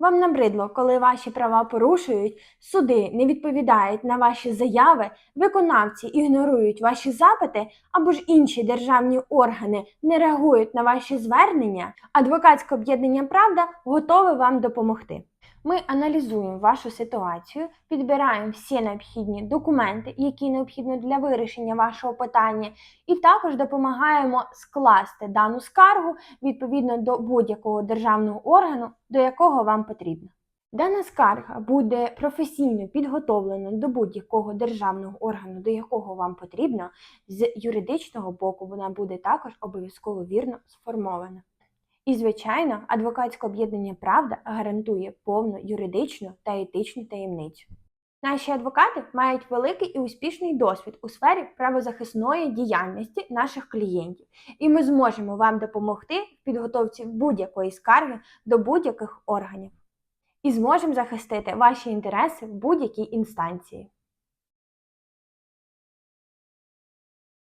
Вам набридло, коли ваші права порушують, суди не відповідають на ваші заяви, виконавці ігнорують ваші запити або ж інші державні органи не реагують на ваші звернення, адвокатське об'єднання Правда готове вам допомогти. Ми аналізуємо вашу ситуацію, підбираємо всі необхідні документи, які необхідні для вирішення вашого питання, і також допомагаємо скласти дану скаргу відповідно до будь-якого державного органу, до якого вам потрібно. Дана скарга буде професійно підготовлена до будь-якого державного органу, до якого вам потрібно. З юридичного боку вона буде також обов'язково вірно сформована. І, звичайно, адвокатське об'єднання Правда гарантує повну юридичну та етичну таємницю. Наші адвокати мають великий і успішний досвід у сфері правозахисної діяльності наших клієнтів, і ми зможемо вам допомогти в підготовці будь-якої скарги до будь-яких органів і зможемо захистити ваші інтереси в будь-якій інстанції.